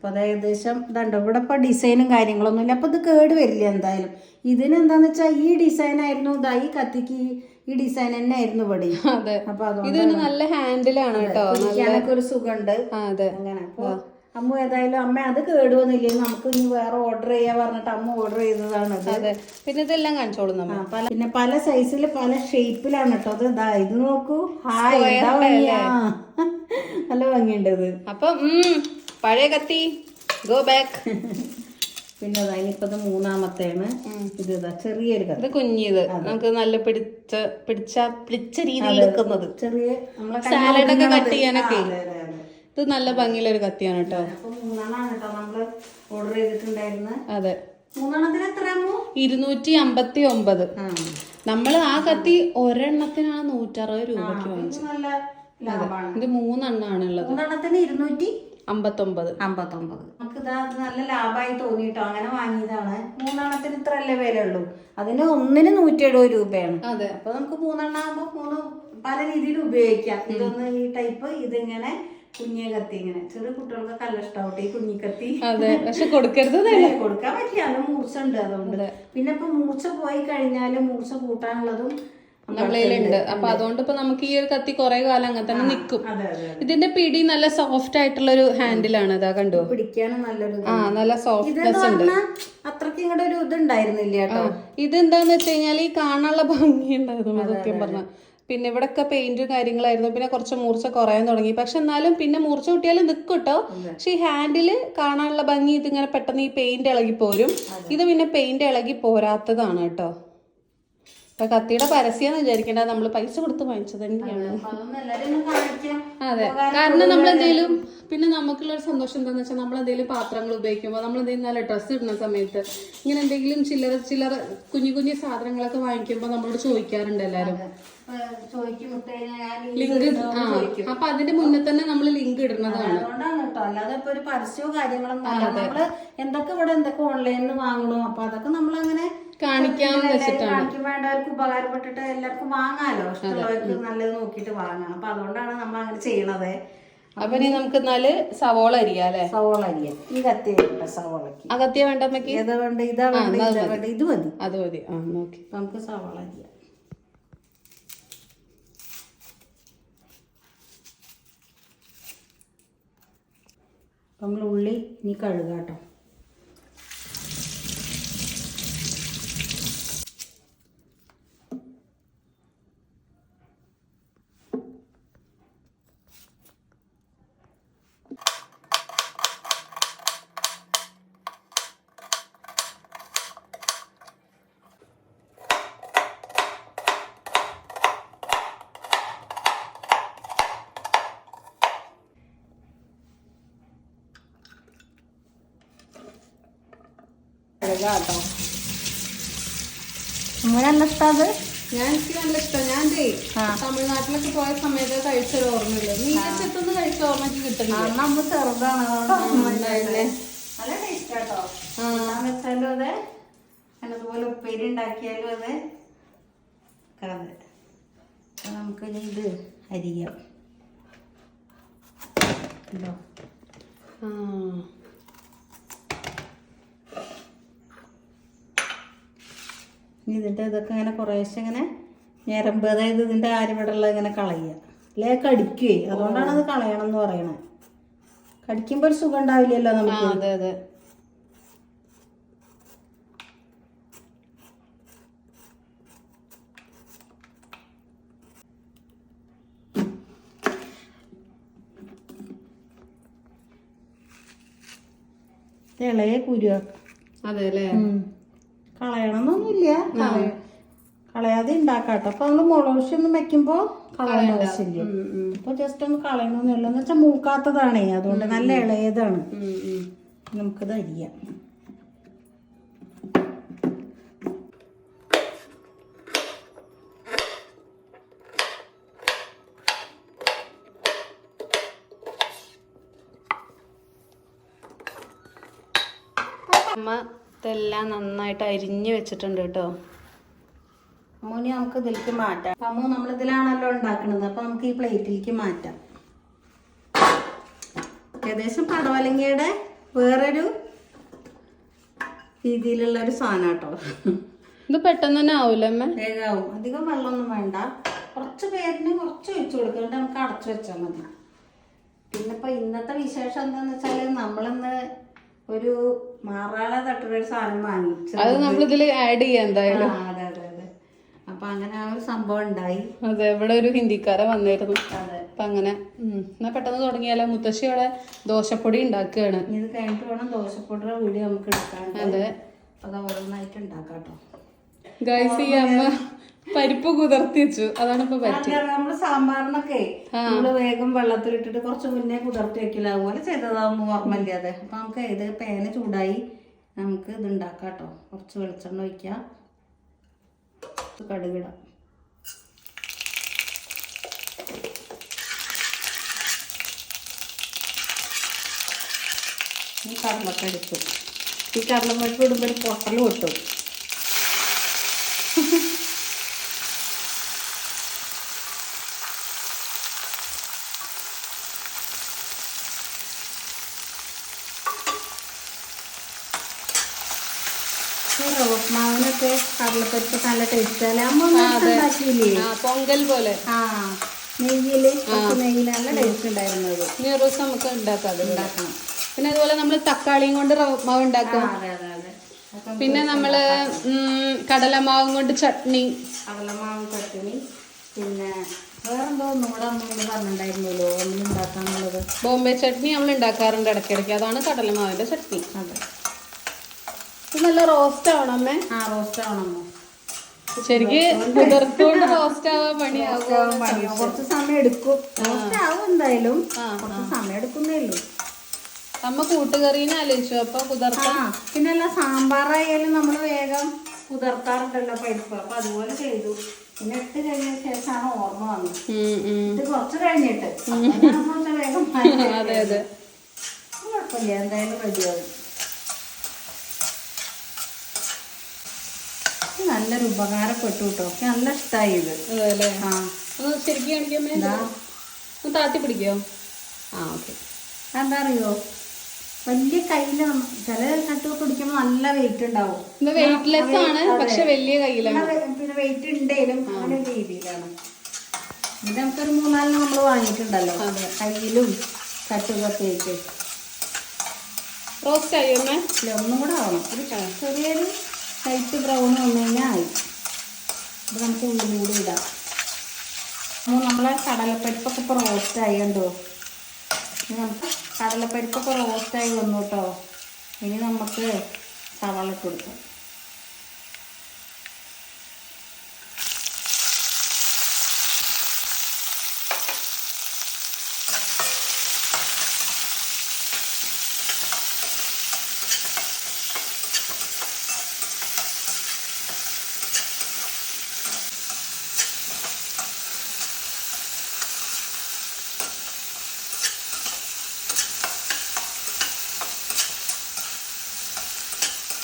അപ്പൊ അത് ഏകദേശം ഇതുണ്ട്. ഇവിടെ ഇപ്പോൾ ഡിസൈനും കാര്യങ്ങളൊന്നും ഇല്ല. അപ്പോൾ ഇത് കേട് വരില്ല എന്തായാലും. ഇതിനെന്താന്ന് വെച്ചാൽ ഈ ഡിസൈൻ ആയിരുന്നു ഇതാ ഈ കത്തിക്ക് ഈ- ഡിസൈൻ തന്നെ ആയിരുന്നു ഇവിടെ. അതെ. അപ്പൊ അതുകൊണ്ട് ഇത് നല്ല ഹാൻഡിലാണ് കേട്ടോ. പിടിക്കാനൊക്കെ ഒരു സുഖമുണ്ട്. അതെ. അങ്ങനെ. അപ്പോൾ അമ്മ ഏതായാലും അമ്മ അത് കേടുവന്നില്ലേ നമുക്ക് ഇനി വേറെ ഓർഡർ ചെയ്യാ പറഞ്ഞിട്ട് അമ്മ ഓർഡർ ചെയ്തതാണ് അതെ. പിന്നെ ഇതെല്ലാം കാണിച്ചോളൂ ആ, നമ്മൾ പല പിന്നെ പല സൈസിൽ പല ഷേപ്പിലാണ് കേട്ടോ. അത് ഇതാ ഇത് നോക്കൂ. ഹായ് നല്ല ഭംഗിയുണ്ട് ഇത്. അപ്പൊ പഴയ കത്തി. ഗോ ബാക്ക് പിന്നെ അതായത് മൂന്നാമത്തെയാണ് ഇത് ചെറിയൊരു കത്തി. ഇത് കുഞ്ഞിത്. നമുക്ക് നല്ല പിടിച്ച പിടിച്ച പിടിച്ച രീതിയിൽ നിൽക്കുന്നത് ചെറിയ നമ്മളെ സാലഡ് ഒക്കെ കട്ട് ചെയ്യാനൊക്കെ. ഇത് നല്ല ഭംഗിയുള്ള ഒരു കത്തിയാണ് കേട്ടോ. അപ്പൊ മൂന്നെണ്ണാണ് കേട്ടോ നമ്മൾ ഓർഡർ ചെയ്തിട്ടുണ്ടായിരുന്നത് അതെ. മൂന്നെണ്ണത്തിന് എത്രയാമോ? ഇരുന്നൂറ്റി അമ്പത്തി ഒമ്പത് നമ്മൾ ആ കത്തി ഒരെണ്ണത്തിനാണ് നൂറ്ററുപത് രൂപയ്ക്ക് വാങ്ങിച്ചത് ഇത് മൂന്നെണ്ണാണ് ഉള്ളത്. മൂന്നെണ്ണത്തിന് ഇരുന്നൂറ്റി അമ്പത്തൊമ്പത്. അമ്പത്തൊമ്പത്. നമുക്ക് ഇതാ നല്ല ലാഭമായി തോന്നിട്ടോ അങ്ങനെ വാങ്ങിയതാണ്. മൂന്നെണ്ണത്തിന് ഇത്ര അല്ലേ വില ഉള്ളൂ അതിന് ഒന്നിന് നൂറ്റി എഴുപത് രൂപയാണ്. അതെ. അപ്പൊ നമുക്ക് മൂന്നെണ്ണം ആകുമ്പോ മൂന്ന് പല രീതിയിൽ ഉപയോഗിക്കാം. ഇതൊന്ന് ഈ ടൈപ്പ് ഇതിങ്ങനെ കുഞ്ഞെ കത്തി ഇങ്ങനെ. ചെറിയ കുട്ടികൾക്ക് നല്ല ഇഷ്ടാവട്ടെ ഈ കുഞ്ഞിക്കത്തി അതെ. പക്ഷെ കൊടുക്കരുത് കൊടുക്കാൻ പറ്റില്ല. അത് മൂർച്ച ഉണ്ട് അതുകൊണ്ട് പിന്നെ ഇപ്പൊ മൂർച്ച പോയി കഴിഞ്ഞാൽ മൂർച്ച കൂട്ടാനുള്ളതും നമ്മളതിലുണ്ട് അപ്പൊ അതുകൊണ്ട് ഇപ്പൊ നമുക്ക് ഈ ഒരു കത്തി കുറെ കാലം അങ്ങനെ തന്നെ നിൽക്കും ഇതിന്റെ പിടി നല്ല സോഫ്റ്റ് ആയിട്ടുള്ള ഒരു ഹാൻഡിലാണ് അതാ കണ്ടു? പിടിക്കാനും നല്ലൊരു ആ നല്ല സോഫ്റ്റ്നെസ് ഉണ്ട്. ഇങ്ങോട്ട് ഒരു ഇത് ഉണ്ടായിരുന്നില്ല കേട്ടോ. ഇതെന്താന്ന് വെച്ച് കഴിഞ്ഞാൽ ഈ കാണാനുള്ള ഭംഗി ഉണ്ടായിരുന്നു സത്യം പറഞ്ഞ. പിന്നെ ഇവിടൊക്കെ പെയിന്റും കാര്യങ്ങളായിരുന്നു. പിന്നെ കുറച്ച് മൂർച്ച കുറയാൻ തുടങ്ങി. പക്ഷെ എന്നാലും പിന്നെ മൂർച്ച കൂട്ടിയാലും നിൽക്കും കേട്ടോ. പക്ഷെ ഈ ഹാൻഡിൽ കാണാനുള്ള ഭംഗി ഇതിങ്ങനെ പെട്ടെന്ന് ഈ പെയിന്റ് ഇളകി പോരും. ഇത് പിന്നെ പെയിന്റ് ഇളകി പോരാത്തതാണ് കേട്ടോ. അപ്പൊ കത്തിയുടെ പരസ്യം വിചാരിക്കേണ്ട നമ്മൾ പൈസ കൊടുത്ത് വാങ്ങിച്ചത് തന്നെയാണ്. അതെ കാരണം നമ്മൾ എന്തെങ്കിലും പിന്നെ നമുക്കുള്ള ഒരു സന്തോഷം എന്താണെന്ന് വെച്ചാൽ നമ്മൾ എന്തെങ്കിലും പാത്രങ്ങൾ ഉപയോഗിക്കുമ്പോൾ നമ്മൾ എന്തെങ്കിലും നല്ല ഡ്രസ്സ് ഇടുന്ന സമയത്ത് ഇങ്ങനെ എന്തെങ്കിലും ചില്ലറ ചില്ലറ കുഞ്ഞു കുഞ്ഞു സാധനങ്ങളൊക്കെ വാങ്ങിക്കുമ്പോൾ നമ്മളോട് ചോദിക്കാറുണ്ട് എല്ലാവരും ലിങ്ക് ആ. അപ്പൊ അതിന്റെ മുന്നേ തന്നെ നമ്മൾ ലിങ്ക് ഇടുന്നതാണ്. കേട്ടോ. അല്ലാതെ ഇപ്പൊ ഒരു പരസ്യവും കാര്യങ്ങളൊന്നും നമ്മൾ എന്തൊക്കെ ഇവിടെ എന്തൊക്കെ ഓൺലൈനിൽ വാങ്ങണോ? അപ്പൊ അതൊക്കെ നമ്മൾ അങ്ങനെ കാണിക്കാൻ വെച്ചിട്ടാണ്. കാണിക്കും വേണ്ടവർക്ക് ഉപകാരപ്പെട്ടിട്ട് എല്ലാവർക്കും വാങ്ങാലോ? ഇഷ്ടമുള്ളവർക്ക് നല്ലത് നോക്കിയിട്ട് വാങ്ങാം. അപ്പൊ അതുകൊണ്ടാണ് നമ്മൾ അങ്ങനെ ചെയ്യണത്. അപ്പൊ ഇനി നമുക്ക് എന്നാൽ സവോള അരിയാ അല്ലെ? സവോള അരിയ. ഈ കത്തിയ കേട്ടോ സവോളക്ക് ആ കത്തിയ വേണ്ട അമ്മയ്ക്ക് വേണ്ട? ഇതാ വേണ്ട? ഇതാ വേണ്ട? ഇത് മതി. അത് മതി. ആ നോക്കി നമുക്ക് സവോള അരിയ. നമ്മൾ ഉള്ളി ഇനി കഴുകാട്ടോ നല്ല ഇഷ്ടം ഞാൻ എനിക്ക് നല്ല ഇഷ്ടം. ഞാൻ തമിഴ്നാട്ടിലൊക്കെ പോയ സമയത്ത് കഴിച്ചൊരു ഓർമ്മയില്ല? കഴിച്ച കിട്ടുന്നില്ല? ചെറുതാണ്. നല്ല ടേസ്റ്റ് കേട്ടോ കൂട്ടാൻ വെച്ചാലും അതെ അതുപോലെ ഉപ്പേരി ഉണ്ടാക്കിയാലും അതെ നമുക്ക് ഇനി ഇത് അരിയാം. ആ. ഇതിന്റെ ഇതൊക്കെ ഇങ്ങനെ കുറേശ്ശെ ഇങ്ങനെ ഞരമ്പ് അതായത് ഇതിന്റെ ആരുവിടുള്ള ഇങ്ങനെ കളയുക. അല്ലേ? കടിക്കുകയെ. അതുകൊണ്ടാണ് അത് കളയണം എന്ന് പറയണത് കടിക്കുമ്പോൾ ഒരു സുഖം ഉണ്ടാവില്ലല്ലോ നമുക്ക്. അതെ അതെ. ഇളയ കുരുവ. അതെ അല്ലേ? കളയണമെന്നൊന്നുമില്ല കളയ- കളയാതെ ഉണ്ടാക്കാട്ടോ അപ്പൊ നമ്മൾ മുളകുശി ഒന്നും വെക്കുമ്പോ കളയേണ്ട ആവശ്യമില്ല. അപ്പൊ ജസ്റ്റ് ഒന്ന് കളയണമെന്നില്ല എന്ന് വെച്ചാൽ മൂക്കാത്തതാണേ. അതുകൊണ്ട് നല്ല ഇളയതാണ്. നമുക്കത്. അരിയാം. അമ്മ ഇതെല്ലാം നന്നായിട്ട് അരിഞ്ഞ് വെച്ചിട്ടുണ്ട് കേട്ടോ. അമ്മൂനി നമുക്ക് ഇതിലേക്ക് മാറ്റാം. അമ്മു നമ്മൾ ഇതിലാണല്ലോ ഉണ്ടാക്കുന്നത്. അപ്പൊ നമുക്ക് ഈ പ്ലേറ്റിലേക്ക് മാറ്റാം. ഏകദേശം പടവലങ്ങയുടെ വേറൊരു രീതിയിലുള്ള ഒരു സാധനം കേട്ടോ. ഇത് പെട്ടെന്ന് തന്നെ ആവൂല വേഗാവും. അധികം വെള്ളമൊന്നും വേണ്ട. കുറച്ച് പേരിന് കുറച്ച് ഒഴിച്ചു കൊടുക്കുന്നുണ്ട് നമുക്ക് അടച്ചു വെച്ചാൽ മതി. പിന്നെ ഇപ്പൊ ഇന്നത്തെ വിശേഷം എന്താന്ന് വെച്ചാൽ നമ്മളിന്ന് ഒരു മാറാള തട്ടുന്ന ഒരു സാധനം വാങ്ങിച്ചു. അത് നമ്മളിതിൽ ആഡ് ചെയ്യാം എന്തായാലും. അതെ അതെ അതെ. അപ്പൊ അങ്ങനെ ആ ഒരു സംഭവം ഉണ്ടായി. അതെ ഇവിടെ ഒരു ഹിന്ദിക്കാരെ വന്നിരുന്നു. അപ്പൊ അങ്ങനെ. എന്നാ പെട്ടെന്ന് തുടങ്ങിയാലോ? മുത്തശ്ശി അവിടെ ദോശപ്പൊടി ഉണ്ടാക്കുകയാണ്. ഇത് കഴിഞ്ഞിട്ട് വേണം ദോശപ്പൊടിയുടെ വീഡിയോ നമുക്ക് എടുക്കാൻ അതെ. അത് ഓരോന്നായിട്ട് ഉണ്ടാക്കാം കേട്ടോ. ഗൈസ് ഈ അമ്മ പരിപ്പ് കുതിർത്തി വെച്ചു. അതാണ് ഇപ്പൊ നമ്മൾ സാമ്പാറിനൊക്കെ നമ്മൾ വേഗം വെള്ളത്തിലിട്ടിട്ട് കുറച്ച് മുന്നേ കുതിർത്തി വെക്കില്ല അതുപോലെ ചെയ്തതാവുമ്പോ ഓർമ്മയില്ലാതെ അപ്പൊ നമുക്ക് ഇത് പേന ചൂടായി നമുക്ക് ഇത് ഉണ്ടാക്കാം കേട്ടോ. കുറച്ച് വെളിച്ചെണ്ണ ഒഴിക്കാം. കടുകിടാം. ഈ കടലൊക്കെ ഈ കടലപ്പരിപ്പ് ഇടുമ്പോൾ ഒരു പൊട്ടൽ പൊട്ടും ഈ റോസ് മാവിനൊക്കെ കടലപ്പരിപ്പ് നല്ല ടേസ്റ്റ് അല്ലേ? അമ്മ ഒന്ന് ഉണ്ടാക്കിയില്ലേ? ആ പൊങ്കൽ പോലെ. ആ നെയ്യിൽ നെയ്യിൽ നല്ല ടേസ്റ്റ് ഉണ്ടായിരുന്നത്. ഇനി ഒരു ദിവസം നമുക്ക് ഉണ്ടാക്കാം ഉണ്ടാക്കണം. പിന്നെ അതുപോലെ നമ്മൾ തക്കാളിയും കൊണ്ട് റവ മാവ് ആ, ഉണ്ടാക്കും പിന്നെ നമ്മൾ ഉം, കടലമാവും കൊണ്ട് ചട്നി. കടലമാവ് ചട്നി. പിന്നെ വേറെന്തോ ഒന്നുകൂടെ അമ്മ പറഞ്ഞിട്ടുണ്ടായിരുന്നല്ലോ ഒന്നും ഉണ്ടാക്കാന്നുള്ളത്. ബോംബെ ചട്നി നമ്മൾ ഉണ്ടാക്കാറുണ്ട് ഇടയ്ക്കിടയ്ക്ക്. അതാണ് കടലമാവിന്റെ ചട്നി. അതെ. നല്ല റോസ്റ്റ് ആവണം അമ്മേ. ആ റോസ്റ്റ് ആവണം ശരിക്ക് കുതിർത്തുകൊണ്ട് റോസ്റ്റ് ആവാൻ പണിയാവും? കുറച്ച് സമയം എടുക്കും. റോസ്റ്റ് ആവും എന്തായാലും. കുറച്ച് സമയം എടുക്കുന്നേ ഉള്ളൂ. അമ്മ കൂട്ടുകറീനെ ആലോചിച്ചു? അപ്പൊ കുതിർത്ത ആ പിന്നെ അല്ല സാമ്പാറായാലും നമ്മൾ വേഗം കുതിർത്താറുണ്ടല്ലോ പരിപ്പ്. അപ്പൊ അതുപോലെ ചെയ്തു. പിന്നെ ഇട്ട് കഴിഞ്ഞ ശേഷമാണ് ഓർമ്മ വന്നത്. ഇത് കുറച്ച് കഴിഞ്ഞിട്ട്. അതെ അതെ. കുഴപ്പമില്ല. എന്തായാലും റെഡിയാവും ഇത് നല്ലൊരു ഉപകാരപ്പെട്ടു കേട്ടോ നല്ല ഇഷ്ടമായി ഇത്. ആ. ഒന്ന് ശരിക്കും കാണിക്കാമേ ഇതാ ഒന്ന് താത്തി പിടിക്കോ? ആ ഓക്കെ. എന്താ അറിയോ വലിയ കയ്യിൽ ചില നട്ടുവൊക്കെ പിടിക്കുമ്പോൾ നല്ല വെയിറ്റ് ഉണ്ടാവും. വെയിറ്റ്ലെസ് ആണ് പക്ഷെ വലിയ കയ്യിലാണ്. പിന്നെ വെയിറ്റ് ഉണ്ടെങ്കിലും അങ്ങനെ രീതിയിലാണ്. ഇത് നമുക്കൊരു മൂന്നാലിന് നമ്മൾ വാങ്ങിയിട്ടുണ്ടല്ലോ. കയ്യിലും കട്ടുകൊക്കെ ആയിട്ട്. റോസ്റ്റ് ആയി ഒന്നും കൂടെ ആവണം. ഒരു ചെറിയൊരു ലൈറ്റ് ബ്രൗൺ വന്നു കഴിഞ്ഞാൽ ആയി. അപ്പോൾ നമുക്ക് ഉള്ളിൽ കൂടി ഇടാം. അപ്പോൾ നമ്മളെ കടലപ്പരിപ്പൊക്കെ ഇപ്പോൾ റോസ്റ്റ് ഇനി നമുക്ക് കടലപ്പരിപ്പൊക്കെ റോസ്റ്റായി വന്നു കേട്ടോ. ഇനി നമുക്ക് സവാള കൊടുക്കാം.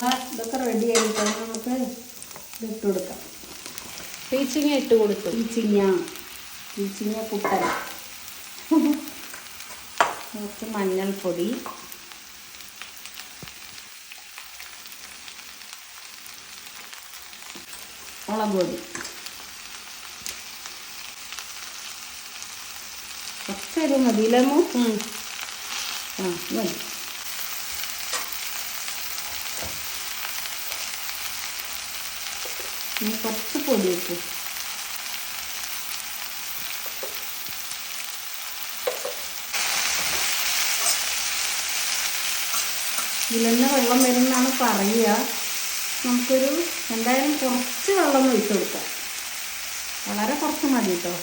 ഇതൊക്കെ റെഡി ആയിട്ട് നമുക്ക് ഇട്ട് കൊടുക്കാം. പീച്ചിങ്ങ ഇട്ട് കൊടുത്തു. പീച്ചിങ്ങ. പീച്ചിങ്ങ കുട്ടൻ കുറച്ച് മഞ്ഞൾപ്പൊടി. മുളക് പൊടി. കുറച്ചൊരു മതിയിലമ്മോ ഉം. ആ മതി. ഇനി കുറച്ച് പൊടി ഇട്ടു. ഇതിലെന്നെ വെള്ളം വരുമെന്നാണ് പറയുക. നമുക്കൊരു എന്തായാലും കുറച്ച് വെള്ളം ഒഴിച്ചു കൊടുക്കാം. വളരെ കുറച്ച് മതി കേട്ടോ.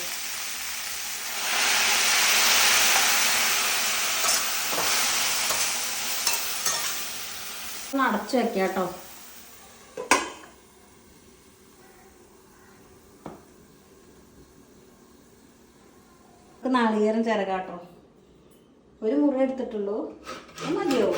അടച്ചു വെക്കാം കേട്ടോ. നാളികേരം ചിരകാട്ടോ ഒരു മുറി എടുത്തിട്ടുള്ളൂ. മതിയോ?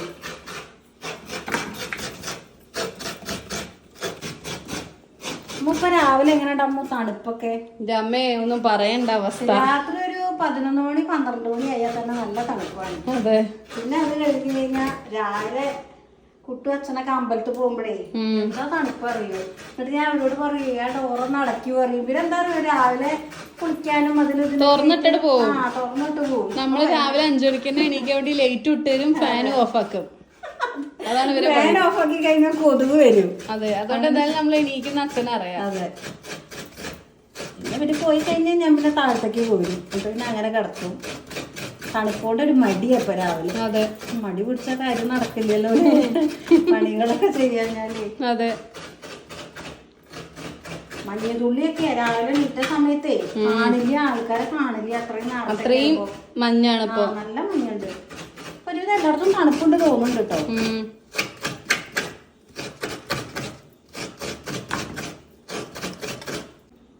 അമ്മ രാവിലെ എങ്ങനെയുണ്ട് അമ്മ തണുപ്പൊക്കെ? അമ്മേ ഒന്നും പറയണ്ട അവസ്ഥ. രാത്രി ഒരു പതിനൊന്ന് മണി പന്ത്രണ്ട് മണി ആയാൽ തന്നെ നല്ല തണുപ്പാണ്. അതെ. പിന്നെ അത് കഴിഞ്ഞ് കഴിഞ്ഞാൽ രാവിലെ കുട്ടു അച്ഛനൊക്കെ അമ്പലത്തിൽ പോകുമ്പോഴേ എന്താ തണുപ്പ് അറിയോ? എന്നിട്ട് ഞാൻ അവരോട് പറയും ആ ഡോറൊന്ന് അടക്കി പറയും. ഇവരെന്താ പറയുക രാവിലെ കുളിക്കാനും അതിൽ തുറന്നിട്ടിട്ട് പോവും. ആ തുറന്നിട്ട് പോകും നമ്മൾ രാവിലെ അഞ്ചു മണിക്ക് തന്നെ എണീക്കാൻ വേണ്ടി ലൈറ്റ് ഇട്ടുതരും ഫാൻ ഓഫ് ആക്കും. അതാണ് ഇവരെ ഫാൻ ഓഫ് ആക്കി കഴിഞ്ഞാൽ കൊതുക് വരും. അതെ അതുകൊണ്ട് എന്തായാലും നമ്മൾ എണീക്കുന്ന അച്ഛനറിയാം അതെ. പിന്നെ ഇവർ പോയി കഴിഞ്ഞാൽ ഞാൻ പിന്നെ താഴത്തേക്ക് പോയി എന്നിട്ട് പിന്നെ അങ്ങനെ കിടക്കും. തണുപ്പോണ്ട് ഒരു മടിയപ്പ രാവിലെ. അതെ. മടി പിടിച്ച കാര്യം നടക്കില്ലല്ലോ. പണികളൊക്കെ ചെയ്യാൻ ഞാൻ അതെ മഞ്ഞതുള്ളിയൊക്കെ രാവിലെ ഇട്ട സമയത്തേ കാണില്ല ആൾക്കാരെ കാണില്ല. അത്രയും അത്രയും. മഞ്ഞാണ് ഇപ്പൊ നല്ല മഞ്ഞുണ്ട്. ഒരു എല്ലായിടത്തും തണുപ്പുണ്ട് തോന്നുന്നുണ്ട് കേട്ടോ.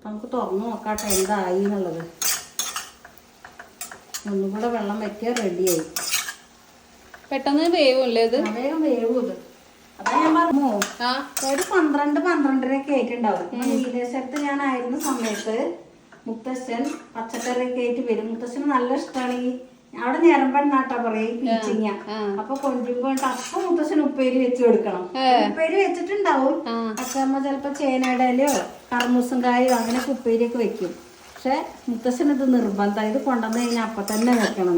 നമുക്ക് തുറന്നു നോക്കാട്ടെ എന്തായി എന്നുള്ളത്. ഒന്നും കൂടെ വെള്ളം വയ്ക്കുക റെഡിയായി. പെട്ടെന്ന് വേവുമല്ലേ ഇത്? വേഗം വേവും ഇത്. അതാ ഞാൻ പറഞ്ഞു ഒരു പന്ത്രണ്ട് പന്ത്രണ്ടരയൊക്കെ ആയിട്ടുണ്ടാവും. വിദേശത്ത് ഞാൻ ആയിരുന്ന സമയത്ത് മുത്തശ്ശൻ പച്ചക്കറിയൊക്കെ ആയിട്ട് വരും. മുത്തശ്ശന് നല്ല ഇഷ്ടമാണ് ഈ അവിടെ ഞരമ്പെണ്ണാട്ടാ പറയാ പീച്ചിങ്ങ. അപ്പൊ കൊഞ്ചുമ്പോ അപ്പൊ മുത്തശ്ശൻ ഉപ്പേരി വെച്ച് കൊടുക്കണം. ഉപ്പേരി വെച്ചിട്ടുണ്ടാവും. അച്ഛമ്മ ചിലപ്പോ ചേനയുടെ ഇലയോ കർമൂസും കായോ അങ്ങനെയൊക്കെ ഉപ്പേരിയൊക്കെ വെക്കും. പക്ഷെ മുത്തശ്ശൻ ഇത് നിർബന്ധം. ഇത് കൊണ്ടുവന്ന് കഴിഞ്ഞാൽ അപ്പൊ തന്നെ വെക്കണം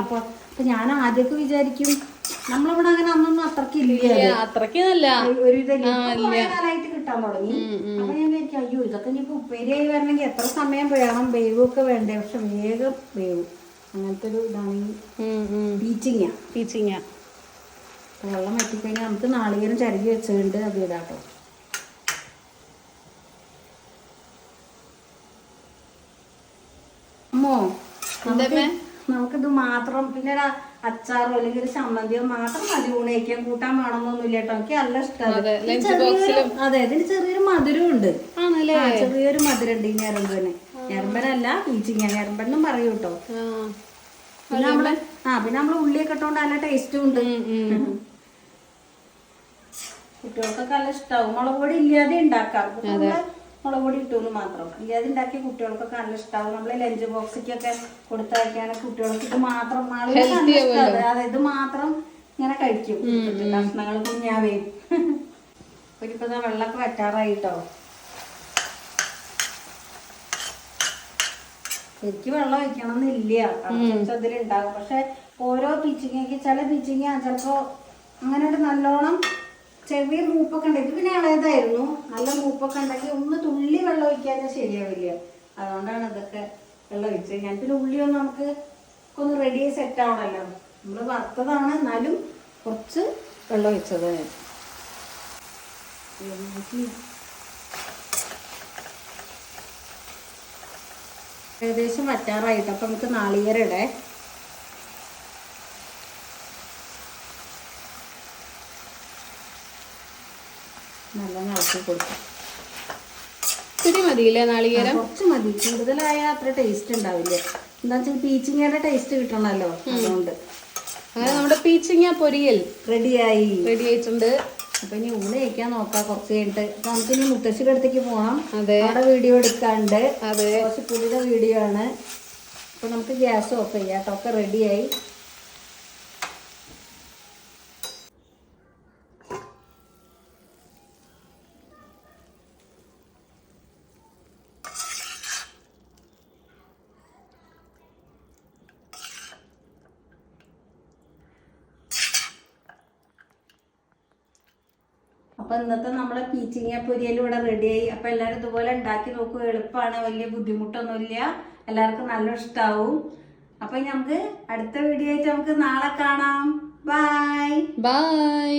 അപ്പൊ അപ്പൊ ഞാൻ ആദ്യമൊക്കെ വിചാരിക്കും നമ്മളിവിടെ അങ്ങനെ അന്നൊന്നും അത്രയ്ക്ക് ഇല്ല നല്ല ഒരു കാലമായിട്ട് കിട്ടാൻ തുടങ്ങി. അപ്പൊ ഞാൻ വിചാരിക്കും അയ്യോ ഇതൊക്കെ ഇനിയിപ്പോ ഉപ്പേരിയായി വരണമെങ്കിൽ എത്ര സമയം വേണം? വേവൊക്കെ വേണ്ടേ? പക്ഷെ വേഗം വേവും. അങ്ങനത്തെ ഒരു ഇതാണ് ഈ പീച്ചിങ്ങ. ടീച്ചിങ് വെള്ളം വറ്റിക്കഴിഞ്ഞാൽ നമുക്ക് നാളികേരം ചരുകി വെച്ചുകൊണ്ട് അത് ഇടാട്ടോ അമ്മോ നമുക്ക് നമുക്കിത് മാത്രം പിന്നെ ഒരു അച്ചാറോ അല്ലെങ്കിൽ ഒരു ചമ്മന്തിയോ മാത്രം മതി ഊണ് കഴിക്കാൻ. കൂട്ടാൻ വേണമെന്നൊന്നുമില്ല കേട്ടോ. എനിക്ക് നല്ല അതെ, ഇഷ്ടമാണ് അതെ ഇതിന് ചെറിയൊരു മധുരം ഉണ്ട് ചെറിയൊരു മധുരം ഉണ്ട് ഈ ഞരമ്പന്. ഞരമ്പനല്ല പീച്ചിങ്ങ ഞരമ്പനും പറയൂ കേട്ടോ. പിന്നെ നമ്മൾ ആ പിന്നെ നമ്മൾ ഉള്ളിയൊക്കെ ഇട്ടോണ്ട് നല്ല ടേസ്റ്റും ഉണ്ട്. കുട്ടികൾക്കൊക്കെ നല്ല ഇഷ്ടാവും. മുളക് പൊടി ഇല്ലാതെ ഉണ്ടാക്കാം. മുളക് പൊടി ഇട്ടുന്ന് മാത്രം. ഇല്ലാതെ ഉണ്ടാക്കിയ കുട്ടികൾക്കൊക്കെ നല്ല ഇഷ്ടമാവും നമ്മളെ ലഞ്ച് ബോക്സിക്കൊക്കെ കൊടുത്തയക്കാണ് കുട്ടികൾക്ക് ഇത് മാത്രം അതെ ഇത് മാത്രം ഇങ്ങനെ കഴിക്കും. ഭക്ഷണങ്ങൾ കുഞ്ഞാവേയും ഇപ്പൊ ദാ വെള്ളമൊക്കെ വറ്റാറായിട്ടോ. എനിക്ക് വെള്ളം ഒഴിക്കണം എന്നില്ല അതിലുണ്ടാകും പക്ഷെ ഓരോ പിച്ചിങ്ങയ്ക്ക് ചില പിച്ചിങ്ങ ചിലപ്പോ അങ്ങനെ നല്ലോണം ചെറിയ മൂപ്പൊക്കെ ഉണ്ടെങ്കിൽ പിന്നെ ഇളയതായിരുന്നു. നല്ല മൂപ്പൊക്കെ ഉണ്ടെങ്കിൽ ഒന്ന് തുള്ളി വെള്ളം ഒഴിക്കാതെ ശരിയാവില്ല. അതുകൊണ്ടാണ് ഇതൊക്കെ വെള്ളം ഒഴിച്ചത്. ഞാൻ പിന്നെ ഉള്ളിയൊന്നും നമുക്ക് ഒന്ന് റെഡി സെറ്റ് ആവണല്ലോ. നമ്മൾ വറുത്തതാണ്. എന്നാലും കുറച്ച് വെള്ളം ഒഴിച്ചത് ഏകദേശം വറ്റാറായിട്ട് അപ്പം നമുക്ക് നാളികേരം ഇടേ നല്ല ഇളക്കി കൊടുക്കാം. ഇത്തിരി മതിയില്ലേ നാളികേരം? കുറച്ച് മതി. കൂടുതലായ അത്ര ടേസ്റ്റ് ഉണ്ടാവില്ല. എന്താ വെച്ചാൽ പീച്ചിങ്ങയുടെ ടേസ്റ്റ് കിട്ടണമല്ലോ അതുകൊണ്ട്. അങ്ങനെ നമ്മുടെ പീച്ചിങ്ങ പൊരിയൽ റെഡിയായി. റെഡി ആയിട്ടുണ്ട്. അപ്പൊ ഇനി ഊണ് കഴിക്കാൻ നോക്കാം കുറച്ച് കഴിഞ്ഞിട്ട്. അപ്പൊ നമുക്ക് ഇനി മുത്തശ്ശിയുടെ അടുത്തേക്ക് പോകണം അതെ. അവിടെ വീഡിയോ എടുക്കാണ്ട്. അതെ. കുറച്ച് പുതിയ വീഡിയോ ആണ്. അപ്പൊ നമുക്ക് ഗ്യാസ് ഓഫ് ചെയ്യാം. കേട്ടോ ഒക്കെ റെഡിയായി. അപ്പൊ ഇന്നത്തെ നമ്മളെ പീച്ചിങ്ങ പൊരിയൽ ഇവിടെ റെഡിയായി. അപ്പൊ എല്ലാവരും ഇതുപോലെ ഉണ്ടാക്കി നോക്കുക എളുപ്പമാണ് വലിയ ബുദ്ധിമുട്ടൊന്നുമില്ല. എല്ലാവർക്കും നല്ല ഇഷ്ടാവും. അപ്പൊ നമുക്ക് അടുത്ത വീഡിയോ ആയിട്ട് നമുക്ക് നാളെ കാണാം. Bye bye